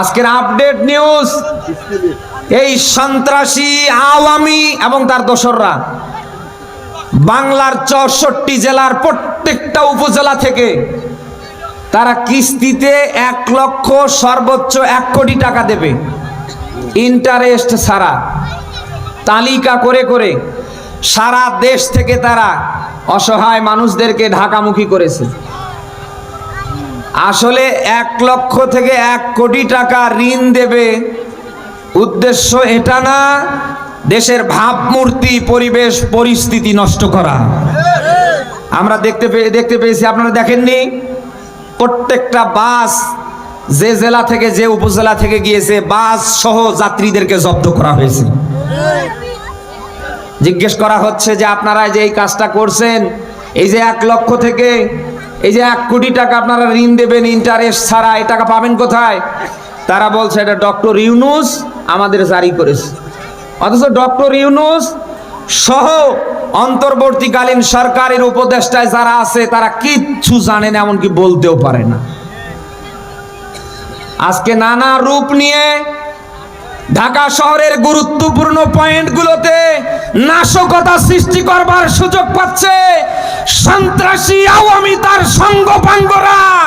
আজকের update news এই সন্ত্রাসী আওয়ামী এবং তার দোসররা বাংলার চৌষট্টি জেলার প্রত্যেকটা উপজেলা থেকে তারা কিস্তিতে এক লক্ষ সর্বোচ্চ এক কোটি টাকা দেবে ইন্টারেস্ট ছাড়া। তালিকা করে করে সারা দেশ থেকে তারা অসহায় মানুষদেরকে ঢাকামুখী করেছে। আসলে এক লক্ষ থেকে এক কোটি টাকা ঋণ দেবে। উদ্দেশ্য এটা না, দেশের ভাবমূর্তি, পরিবেশ, পরিস্থিতি নষ্ট করা। আমরা দেখতে পেয়ে দেখতে পেয়েছি, আপনারা দেখেননি? প্রত্যেকটা বাস যে জেলা থেকে, যে উপজেলা থেকে গিয়েছে, বাস সহ যাত্রীদেরকে জব্দ করা হয়েছে। জিজ্ঞেস করা হচ্ছে যে আপনারা যে এই কাজটা করছেন, এই যে এক লক্ষ থেকে এই যে এক কোটি টাকা আপনারা ঋণ দেবেন ইন্টারেস্ট ছাড়া, এই টাকা পাবেন কোথায়? তারা বলছে, এটা ডক্টর ইউনুস আমাদের জারি করেছে। অথচ ডক্টর ইউনুস সহ অন্তর্বর্তীকালীন সরকারের উপদেষ্টায় যারা আছে, তারা কিচ্ছু জানে না, এমনকি বলতেও পারে না। আজকে নানা রূপ নিয়ে ঢাকা শহরের গুরুত্বপূর্ণ পয়েন্টগুলোতে নাশকতা সৃষ্টি করবার সুযোগ পাচ্ছে। সন্ত্রাসী আওয়ামী তার সঙ্গপাঙ্গরা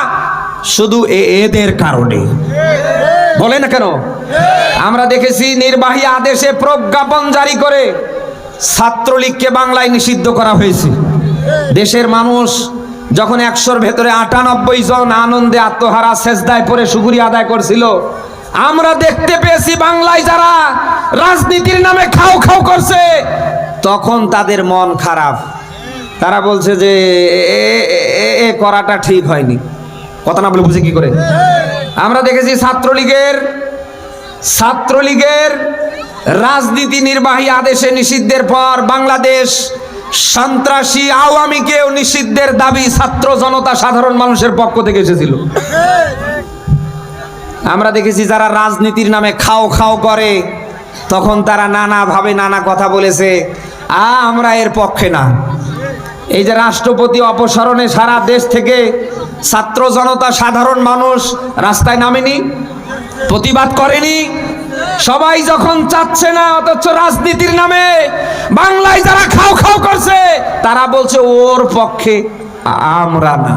শুধু এ- এদের কারণে। বলে না কেন? আমরা দেখেছি নির্বাহী আদেশে প্রজ্ঞাপন জারি করে ছাত্রলীগকে বাংলায় নিষিদ্ধ করা হয়েছে। দেশের মানুষ যখন একশোর ভেতরে আটানব্বই জন আনন্দে আত্মহারা শেষদায় পরে সুগুরি আদায় করছিল, আমরা দেখতে পেয়েছি বাংলায় যারা রাজনীতির নামে খাও খাও করছে, তখন তাদের মন খারাপ। তারা বলছে যে এ- করাটা ঠিক হয়নি। কথা না বলে বুঝে কি করে? আমরা দেখেছি ছাত্রলীগের ছাত্রলীগের রাজনীতি নির্বাহী আদেশে নিষিদ্ধের পর বাংলাদেশ সন্ত্রাসী আওয়ামীকেও নিষিদ্ধের দাবি ছাত্র জনতা সাধারণ মানুষের পক্ষ থেকে এসেছিল। আমরা দেখেছি যারা রাজনীতির নামে খাও খাও করে, তখন তারা নানাভাবে নানা কথা বলেছে আমরা এর পক্ষে না। এই যে রাষ্ট্রপতি অপসারণে সারা দেশ থেকে ছাত্র জনতা, সাধারণ মানুষ রাস্তায় নামেনি, প্রতিবাদ করেনি। সবাই যখন চাচ্ছে না, অথচ রাজনীতির নামে বাংলায় যারা খাও খাও করছে, তারা বলছে, ওর পক্ষে আমরা না।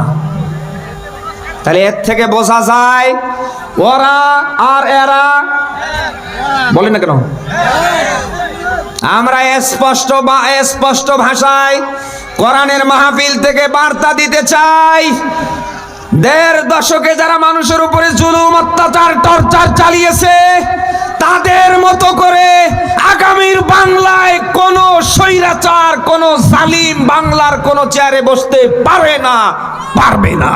তাহলে এর থেকে বোঝা যায়, ওরা আর এরা বলে না কেন? আমরা স্পষ্ট বা স্পষ্ট ভাষায় কোরআনের মাহফিল থেকে বার্তা দিতে চাই। দেড় দশকে যারা মানুষের উপরে জুলুম, অত্যাচার, টর্চার চালিয়েছে, তাদের মতো করে আগামীর বাংলায় কোন স্বৈরাচার, কোন জালিম বাংলার কোন চেয়ারে বসতে পারে না, পারবে না।